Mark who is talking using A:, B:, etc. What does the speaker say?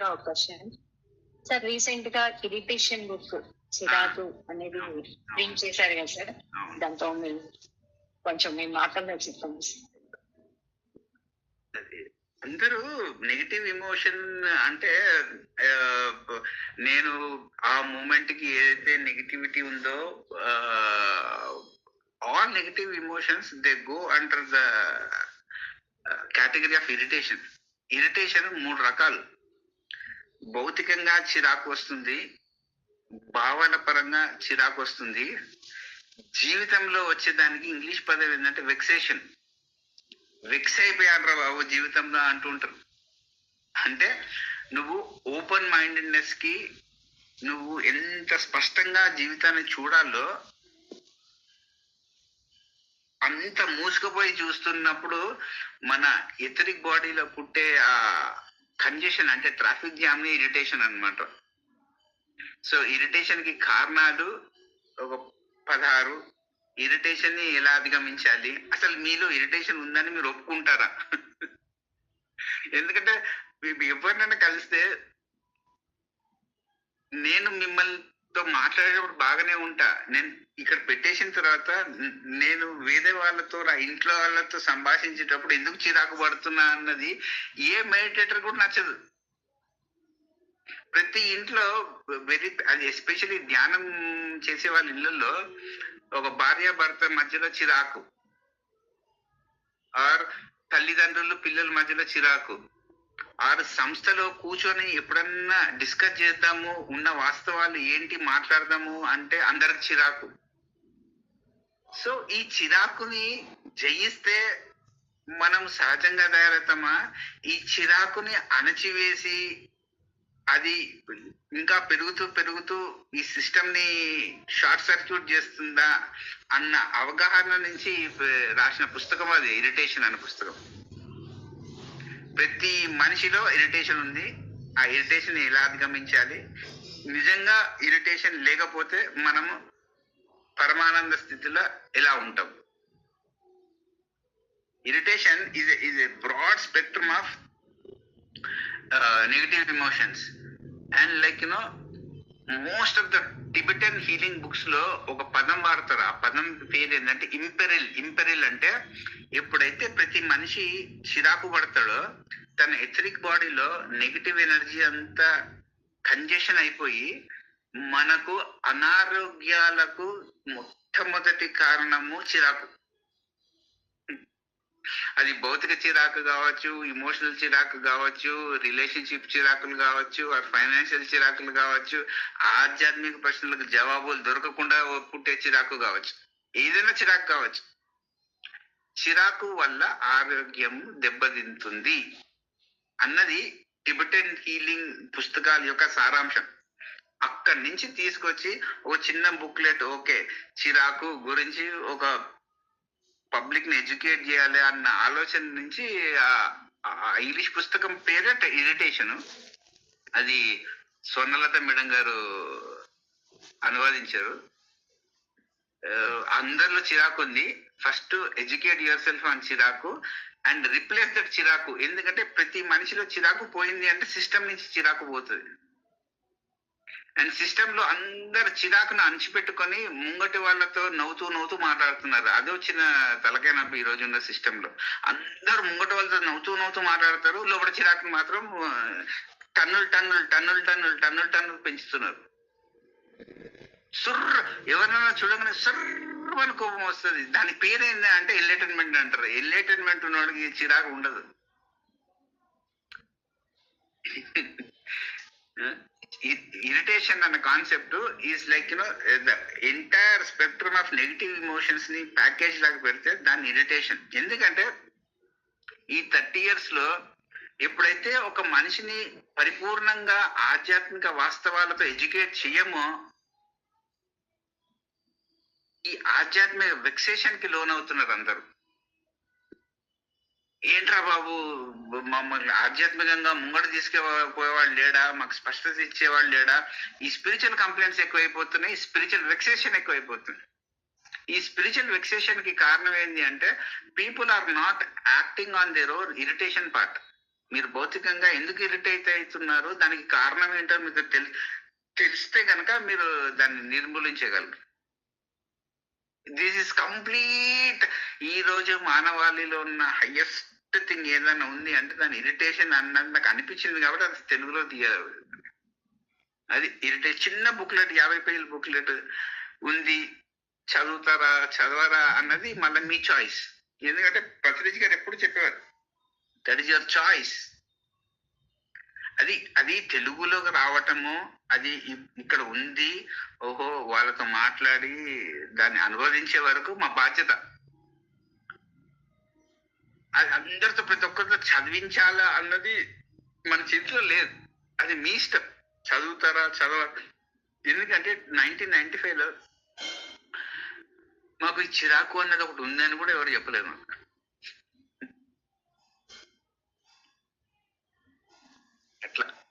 A: గా ఒక question sir రీసెంట్గా ఇరిటేషన్ బుక్ చిరాకు అనేది ప్రింట్ చేశారు కదా సార్. దాంతో మీరు కొంచెం మీ మాటల్లో
B: అది అందరూ నెగిటివ్ ఎమోషన్ అంటే నేను ఆ మూమెంట్కి ఏదైతే నెగిటివిటీ ఉందో all negative emotions they go under the category of irritation irritation మూడు రకాలు. భౌతికంగా చిరాకు వస్తుంది. భావన పరంగా చిరాకు వస్తుంది. జీవితంలో వచ్చేదానికి ఇంగ్లీష్ పదం ఏంటంటే వెక్సేషన్ వెక్స్ అయిపోయాడు బాబు జీవితంలో అంటుంటారు అంటే నువ్వు ఓపెన్ మైండెడ్నెస్కి నువ్వు ఎంత స్పష్టంగా జీవితాన్ని చూడాలో అంత మూసుకుపోయి చూస్తున్నప్పుడు మన ఎథరిక్ బాడీలో పుట్టే ఆ కంజెషన్ అంటే ట్రాఫిక్ జామ్ని ఇరిటేషన్ అనమాట సో ఇరిటేషన్కి కారణాలు ఒక పదహారు. ఇరిటేషన్ని ఎలా అధిగమించాలి? అసలు మీలో ఇరిటేషన్ ఉందని మీరు ఒప్పుకుంటారా? ఎందుకంటే ఎవరినైనా కలిస్తే నేను మిమ్మల్ని తో మాట్లాడేటప్పుడు బాగానే ఉంటా. నేను ఇక్కడ పెట్టేసిన తర్వాత నేను వేరే వాళ్ళతో నా ఇంట్లో వాళ్ళతో సంభాషించేటప్పుడు ఎందుకు చిరాకు పడుతున్నా అన్నది ఏ మెడిటేటర్ కూడా నచ్చదు. ప్రతి ఇంట్లో వెరీ అది ఎస్పెషల్లీ ధ్యానం చేసే వాళ్ళ ఇళ్ళల్లో ఒక భార్య భర్త మధ్యలో చిరాకు. ఆర్ తల్లిదండ్రులు పిల్లల మధ్యలో చిరాకు. ఆరు సంస్థలో కూర్చొని ఎప్పుడన్నా డిస్కస్ చేద్దాము ఉన్న వాస్తవాలు ఏంటి మాట్లాడదాము అంటే అందరికి చిరాకు. సో ఈ చిరాకుని జయిస్తే మనం సహజంగా తయారవుతామా? ఈ చిరాకుని అణచివేసి అది ఇంకా పెరుగుతూ పెరుగుతూ ఈ సిస్టమ్ని షార్ట్ సర్క్యూట్ చేస్తుందా అన్న అవగాహన నుంచి రాసిన పుస్తకం అది ఇరిటేషన్ అనే పుస్తకం. ప్రతి మనిషిలో ఇరిటేషన్ ఉంది. ఆ ఇరిటేషన్ ఎలా అధిగమించాలి? నిజంగా ఇరిటేషన్ లేకపోతే మనము పరమానంద స్థితిలో ఎలా ఉంటాం? Irritation is is a broad spectrum of negative emotions and like you know most of the Tibetan healing బుక్స్లో ఒక పదం వాడతారు. ఆ పదం పేరు ఏంటంటే ఇంపెరిల్ ఇంపెరిల్ అంటే ఎప్పుడైతే ప్రతి మనిషి చిరాకు పడతాడో తన ఎథరిక్ బాడీలో నెగిటివ్ ఎనర్జీ అంతా కంజెషన్ అయిపోయి మనకు అనారోగ్యాలకు మొట్టమొదటి కారణము చిరాకు. అది భౌతిక చిరాకు కావచ్చు ఇమోషనల్ చిరాకు కావచ్చు రిలేషన్షిప్ చిరాకులు కావచ్చు ఫైనాన్షియల్ చిరాకులు కావచ్చు ఆధ్యాత్మిక ప్రశ్నలకు జవాబులు దొరకకుండా పుట్టే చిరాకు కావచ్చు. ఏదైనా చిరాకు కావచ్చు. చిరాకు వల్ల ఆరోగ్యం దెబ్బతింటుంది అన్నది టిబెటన్ హీలింగ్ పుస్తకాల యొక్క సారాంశం. అక్కడి నుంచి తీసుకొచ్చి ఒక చిన్న బుక్లెట్ ఓకే చిరాకు గురించి ఒక పబ్లిక్ని ఎడ్యుకేట్ చేయాలి అన్న ఆలోచన నుంచి ఇంగ్లీష్ పుస్తకం పేరే ఇరిటేషన్. అది స్వర్ణలత మేడం గారు అనువాదించారు. అందరిలో చిరాకు ఉంది. ఫస్ట్ ఎడ్యుకేట్ యువర్ సెల్ఫ్ అని చిరాకు అండ్ రిప్లేస్ దట్ చిరాకు. ఎందుకంటే ప్రతి మనిషిలో చిరాకు పోయింది అంటే సిస్టమ్ నుంచి చిరాకు పోతుంది. అండ్ సిస్టమ్లో అందరు చిరాకును అంచిపెట్టుకొని ముంగటి వాళ్ళతో నవ్వుతూ నవ్వుతూ మాట్లాడుతున్నారు. అదే వచ్చిన తలకాయ నొప్పి ఈ రోజు ఉన్న సిస్టమ్లో. అందరు ముంగటి వాళ్ళతో నవ్వుతూ నవ్వుతూ మాట్లాడతారు. లోపల చిరాకును మాత్రం టన్నులు టన్నులు టన్నులు టన్నులు టన్నులు టన్నులు పెంచుతున్నారు. సుర్ర ఎవరైనా చూడగానే సుర్రని కోపం వస్తుంది. దాని పేరు ఏంటి అంటే ఎల్లైటన్మెంట్ అంటారు. ఎల్లైటన్మెంట్ ఉన్నవాడికి చిరాకు ఉండదు. ఇరిటేషన్ అన్న concept is like you know the entire spectrum of negative ఇమోషన్స్ని package లాగా పెడితే దాన్ని ఇరిటేషన్ ఎందుకంటే ఈ థర్టీ ఇయర్స్లో ఎప్పుడైతే ఒక మనిషిని పరిపూర్ణంగా ఆధ్యాత్మిక వాస్తవాలతో ఎడ్యుకేట్ చెయ్యమో ఈ ఆధ్యాత్మిక వెక్సేషన్కి లోన్ అవుతున్నారు అందరూ. ఏంట్రా బాబు? మమ్మల్ని ఆధ్యాత్మికంగా ముంగడు తీసుకుపోయేవాళ్ళు లేడా? మాకు స్పష్టత ఇచ్చేవాళ్ళు లేడా? ఈ స్పిరిచువల్ కంప్లైంట్స్ ఎక్కువైపోతున్నాయి స్పిరిచువల్ వెక్సేషన్ ఎక్కువైపోతుంది. ఈ స్పిరిచువల్ వెక్సేషన్కి కారణం ఏంటి అంటే people are not acting on their own irritation part మీరు భౌతికంగా ఎందుకు ఇరిటేట్ అవుతున్నారు? దానికి కారణం ఏంటో మీకు తెలి తెలిస్తే కనుక మీరు దాన్ని నిర్మూలించగలరు. దిస్ ఇస్ కంప్లీట్ రోజు మానవాళిలో ఉన్న హయ్యెస్ట్ థింగ్ ఏదైనా ఉంది అంటే దాని ఇరిటేషన్ అన్నది నాకు అనిపించింది కాబట్టి అది తెలుగులో తీయాలి అది ఇరిటేషన్ చిన్న బుక్లెట్ యాభై పేజీల బుక్లెట్ ఉంది. చదువుతారా చదవరా అన్నది మళ్ళీ మీ చాయిస్ ఎందుకంటే పత్రిక గారు ఎప్పుడు చెప్పేవారు దట్ ఈస్ యువర్ చాయిస్ అది అది తెలుగులోకి రావటము అది ఇక్కడ ఉంది. ఓహో వాళ్ళతో మాట్లాడి దాన్ని అనువదించే వరకు మా బాధ్యత. అది అందరితో ప్రతి ఒక్కరితో చదివించాలా అన్నది మన చేతిలో లేదు. అది మీ ఇష్టం. చదువుతారా చదవ? ఎందుకంటే నైన్టీన్ నైన్టీ ఫైవ్లో మాకు ఈ చిరాకు అన్నది ఒకటి ఉందని కూడా ఎవరు చెప్పలేదు మాకు. అట్లా.